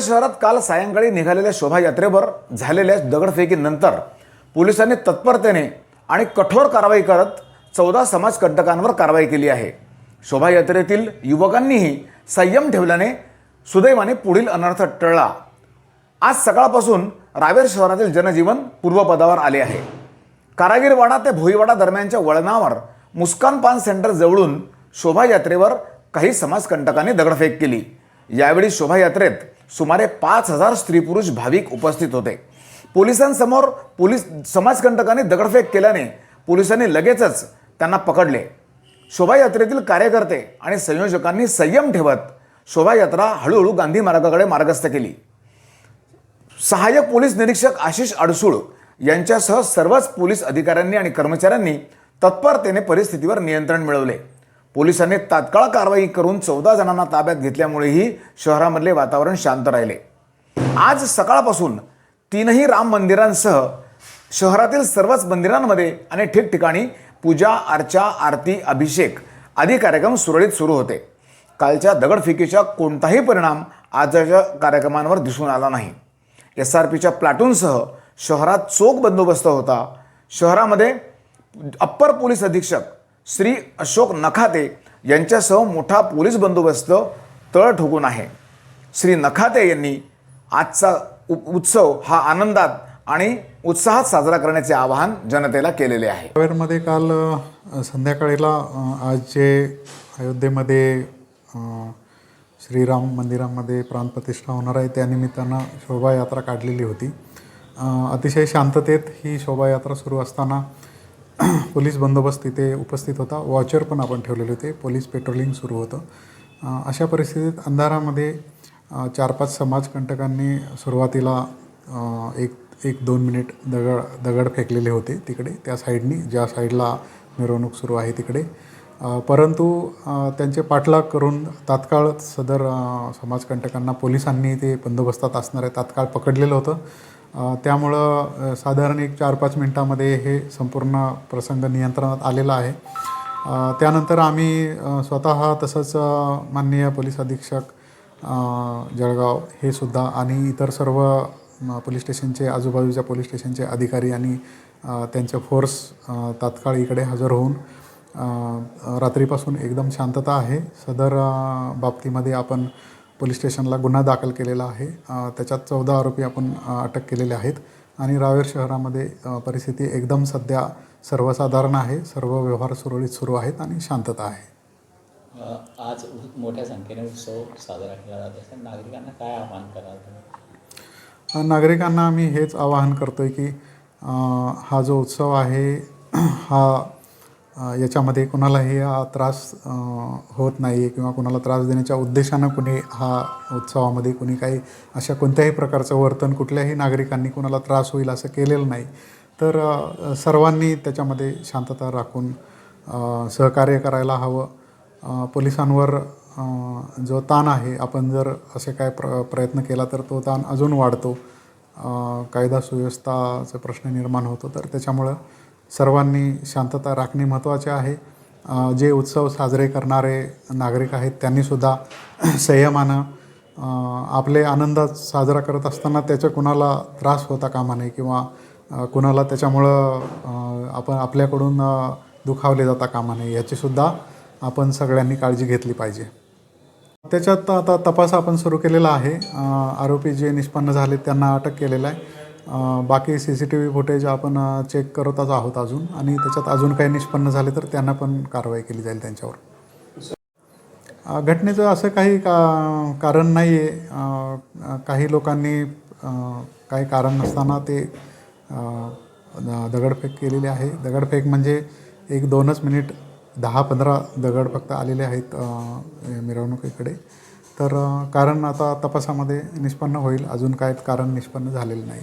शहरात काल सायंकाळी निघालेल्या शोभायात्रेवर झालेल्या दगडफेकीनंतर पोलिसांनी तत्परतेने आणि कठोर कारवाई करत चौदा समाजकंटकांवर कारवाई केली आहे. शोभायात्रेतील युवकांनीही संयम ठेवल्याने सुदैवाने पुढील अनर्थ टळला. आज सकाळपासून रावेर शहरातील जनजीवन पूर्वपदावर आले आहे. कारागीरवाडा ते भोईवाडा दरम्यानच्या वळणावर मुस्कान पान सेंटर जवळून शोभायात्रेवर काही समाजकंटकांनी दगडफेक केली. यावेळी शोभायात्रेत सुमारे पाच हजार स्त्री पुरुष भाविक उपस्थित होते. पोलिसांसमोर पोलीस समाजकंटकांनी दगडफेक केल्याने पोलिसांनी लगेचच त्यांना पकडले. शोभायात्रेतील कार्यकर्ते आणि संयोजकांनी संयम ठेवत शोभायात्रा हळूहळू गांधी मार्गाकडे मार्गस्थ केली. सहाय्यक पोलीस निरीक्षक आशिष अडसूळ यांच्यासह सर्वच पोलीस अधिकाऱ्यांनी आणि कर्मचाऱ्यांनी तत्परतेने परिस्थितीवर नियंत्रण मिळवले. पोलिसांनी तात्काळ कारवाई करून चौदा जणांना ताब्यात घेतल्यामुळेही शहरामधले वातावरण शांत राहिले. आज सकाळपासून तीनही राम मंदिरांसह शहरातील सर्वच मंदिरांमध्ये आणि ठिकठिकाणी पूजा अर्चा आरती अभिषेक आदी कार्यक्रम सुरळीत सुरू होते. कालच्या दगडफेकीचा कोणताही परिणाम आजच्या कार्यक्रमांवर दिसून आला नाही. एस आर पीच्या प्लॅटूनसह शहरात चोख बंदोबस्त होता. शहरामध्ये अप्पर पोलीस अधीक्षक श्री अशोक नखाते यांच्यासह मोठा पोलीस बंदोबस्त तळ ठोकून आहे. श्री नखाते यांनी आजचा उ- उत्सव हा आनंदात आणि उत्साहात साजरा करण्याचे आवाहन जनतेला केलेले आहे. रावेरमध्ये काल संध्याकाळीला आज जे अयोध्येमध्ये श्रीराम मंदिरामध्ये प्राणप्रतिष्ठा होणार आहे त्यानिमित्तानं शोभायात्रा काढलेली होती. अतिशय शांततेत ही शोभायात्रा सुरू असताना पोलीस बंदोबस्त तिथे उपस्थित होता. वॉचर पण आपण ठेवलेले होते. पोलीस पेट्रोलिंग सुरू होतं. अशा परिस्थितीत अंधारामध्ये चार पाच समाजकंटकांनी सुरुवातीला एक एक दोन मिनिट दगड दगड फेकलेले होते तिकडे. त्या साईडनी ज्या साईडला मिरवणूक सुरू आहे तिकडे. परंतु त्यांचे पाठलाग करून तात्काळ सदर समाजकंटकांना पोलिसांनी ते बंदोबस्तात असणारे तात्काळ पकडलेलं होतं. त्यामुळं साधारण एक चार पाच मिनटामध्ये हे संपूर्ण प्रसंग नियंत्रणात आलेला आहे. त्यानंतर आम्ही स्वतः तसंच माननीय पोलीस अधीक्षक जळगाव हे सुद्धा आणि इतर सर्व पोलीस स्टेशनचे आजूबाजूच्या पोलीस स्टेशनचे अधिकारी आणि त्यांचे फोर्स तात्काळ इकडे हजर होऊन रात्रीपासून एकदम शांतता आहे. सदर बाबतीमध्ये आपण पोलीस स्टेशनला गुन्हा दाखल केलेला आहे. त्याच्यात चौदा आरोपी आपण अटक केलेले आहेत. आणि रावेर शहरामध्ये परिस्थिती एकदम सध्या सर्वसाधारण आहे. सर्व व्यवहार सुरळीत सुरू आहेत आणि शांतता आहे. आज मोठ्या संख्येने उत्सव साजरा केला जात असेल. नागरिकांना काय आवाहन कराल अ, नागरिकांना आम्ही हेच आवाहन करतो आहे की हा जो उत्सव आहे हा याच्यामध्ये कुणालाही हा त्रास होत नाही आहे किंवा कुणाला त्रास देण्याच्या उद्देशानं कुणी हा उत्सवामध्ये कुणी काही अशा कोणत्याही प्रकारचं वर्तन कुठल्याही नागरिकांनी कुणाला त्रास होईल असं केलेलं नाही. तर सर्वांनी त्याच्यामध्ये शांतता राखून सहकार्य करायला हवं. पोलिसांवर जो ताण आहे आपण जर असे काय प्र प्रयत्न केला तर तो ताण अजून वाढतो. कायदा सुव्यवस्थाचा प्रश्न निर्माण होतो. तर त्याच्यामुळं सर्वांनी शांतता राखणे महत्त्वाचे आहे. जे उत्सव साजरे करणारे नागरिक आहेत त्यांनीसुद्धा संयमानं आपले आनंदात साजरा करत असताना त्याच्या कुणाला त्रास होता कामा नये किंवा कुणाला त्याच्यामुळं आपण आपल्याकडून दुखावले जाता कामा नये याचीसुद्धा आपण सगळ्यांनी काळजी घेतली पाहिजे. त्याच्यात आता तपास आपण सुरू केलेला आहे. आरोपी जे निष्पन्न झाले त्यांना अटक केलेलं आहे. बाकी C C T V footage आपण चेक करतच आहोत अजून. आणि त्याच्यात अजून काही निष्पन्न झाले तर त्यांना पण कारवाई केली जाईल त्यांच्यावर. घटनेचं असं काही का कारण नाही आहे काही लोकांनी काही कारण नसताना ते दगडफेक केलेली आहे. दगडफेक म्हणजे एक दोनच मिनिट दहा पंधरा दगड फक्त आलेले आहेत मिरवणुकीकडे. तर कारण आता तपासामध्ये निष्पन्न होईल. अजून काय कारण निष्पन्न झालेलं नाही.